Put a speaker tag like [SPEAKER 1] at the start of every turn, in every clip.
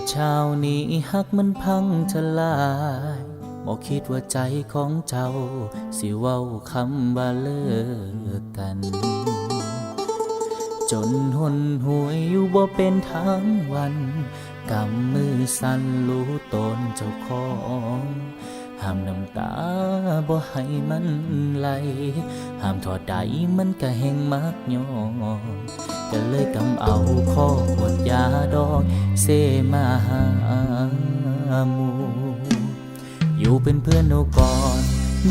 [SPEAKER 1] มื่อเช้านี้หักมันพังทลายบอกคิดว่าใจของเจ้า สิเว้าคำว่าเลิกกัน จนหนหวยอยู่บ่เป็นทางวันกำมือสั่นรู้ตนเจ้าของห้ามน้ำตาบ่ให้มันไหลห้ามถอดใดมันก็แห่งมักยอม ก็เลยกำเอาข้อขวดยาดอกเซมาหามูอยู่เป็นเพื่อนเอก่อน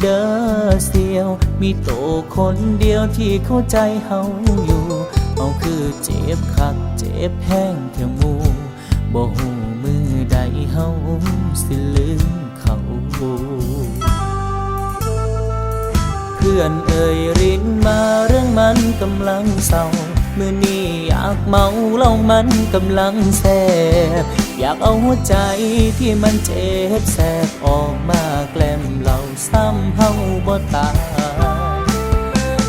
[SPEAKER 1] เด้อเสียว มีโตคนเดียวที่เข้าใจเฮาอยู่เอาคือเจ็บคักเจ็บแห้งเท่ามูบ่หูมือใดเฮาสิลืมเขา เพื่อนเอ่ยรินมาเรื่องมันกำลังเศร้า เมื่อนี้อยากเมาเล่ามันกำลังแสบ อยากเอาหัวใจที่มันเจ็บแสบออกมาแกล้มเหล่าซ้ำเฮาบ่ตาย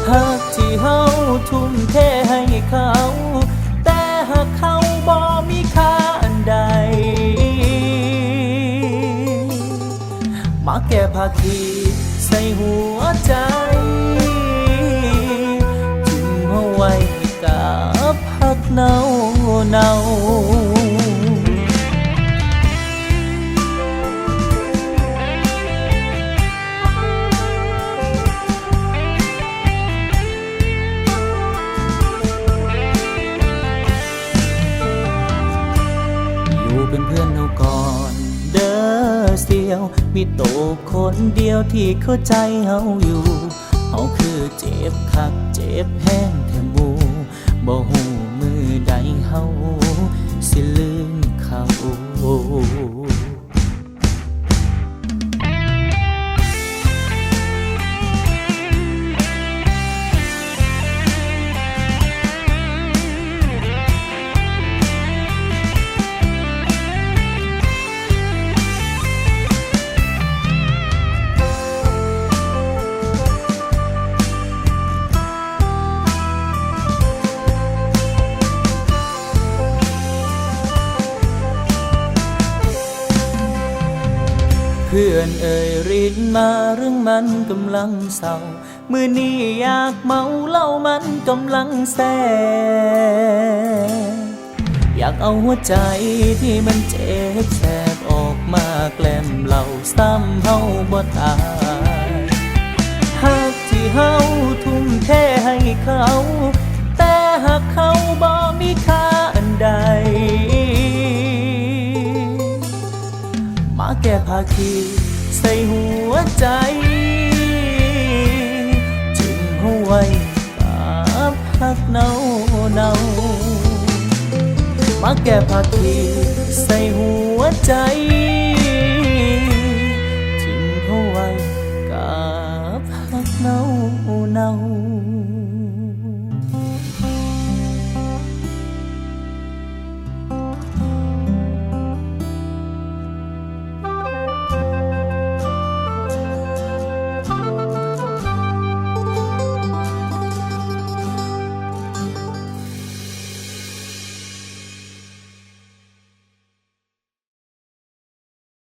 [SPEAKER 1] หากที่เฮาทุ่มเทให้เขา แต่หากเขาบ่มีค่าอันใด มาแก้ภาคีใส่หัวใจ เนาอยู่เป็นเพื่อนเราก่อนเด้อเสียว มีโตคนเดียวที่เข้าใจเฮาอยู่เฮาคือเจ็บคักเจ็บแห้งแทหมูบ่หู พื่อนเอ่ยรินมาเรื่องมันกำลังเศร้า มือนี้อยากเมาเหล้ามันกำลังแสอยากเอาหัวใจที่มันเจ็บแสบออกมาแกล้มเหล่าซ้ำเฮาบ่ตายหากที่เฮาทุ่มเทให้เขา แก้ภาคีใส่หัวใจ จึงหัวไว้กับพักเนาเนามาแก้ภาคีใส่หัวใจ